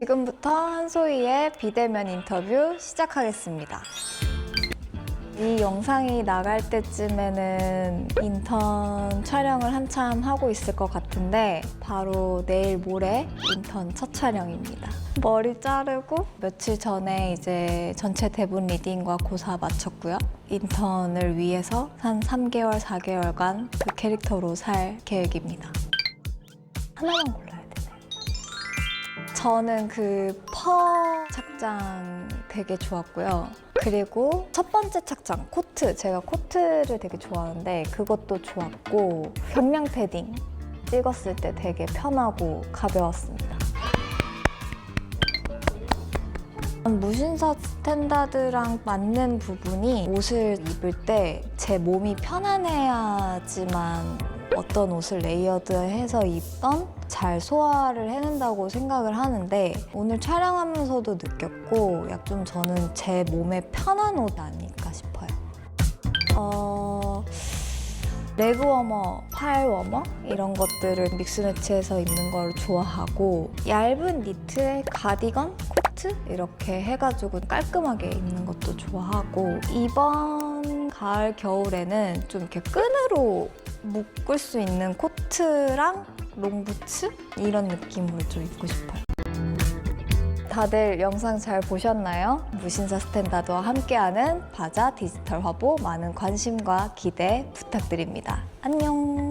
지금부터 한소희의 비대면 인터뷰 시작하겠습니다. 이 영상이 나갈 때쯤에는 인턴 촬영을 한참 하고 있을 것 같은데 바로 내일 모레 인턴 첫 촬영입니다. 머리 자르고 며칠 전에 이제 전체 대본 리딩과 고사 마쳤고요. 인턴을 위해서 한 3개월, 4개월간 그 캐릭터로 살 계획입니다. 하나만 되네요. 저는 그 퍼 착장 되게 좋았고요. 그리고 첫 번째 착장, 코트. 제가 코트를 되게 좋아하는데 그것도 좋았고 경량 패딩 찍었을 때 되게 편하고 가벼웠습니다. 무신사 스탠다드랑 맞는 부분이 옷을 입을 때 제 몸이 편안해야지만 어떤 옷을 레이어드해서 입던 잘 소화를 해낸다고 생각을 하는데 오늘 촬영하면서도 느꼈고 약 좀 저는 제 몸에 편한 옷 아닐까 싶어요. 어... 레그 워머, 팔 워머 이런 것들을 믹스 매치해서 입는 걸 좋아하고 얇은 니트에 가디건, 코트 이렇게 해가지고 깔끔하게 입는 것도 좋아하고 이번 가을 겨울에는 좀 이렇게 끈으로 묶을 수 있는 코트랑 롱부츠 이런 느낌으로 좀 입고 싶어요. 다들 영상 잘 보셨나요? 무신사 스탠다드와 함께하는 바자 디지털 화보 많은 관심과 기대 부탁드립니다. 안녕!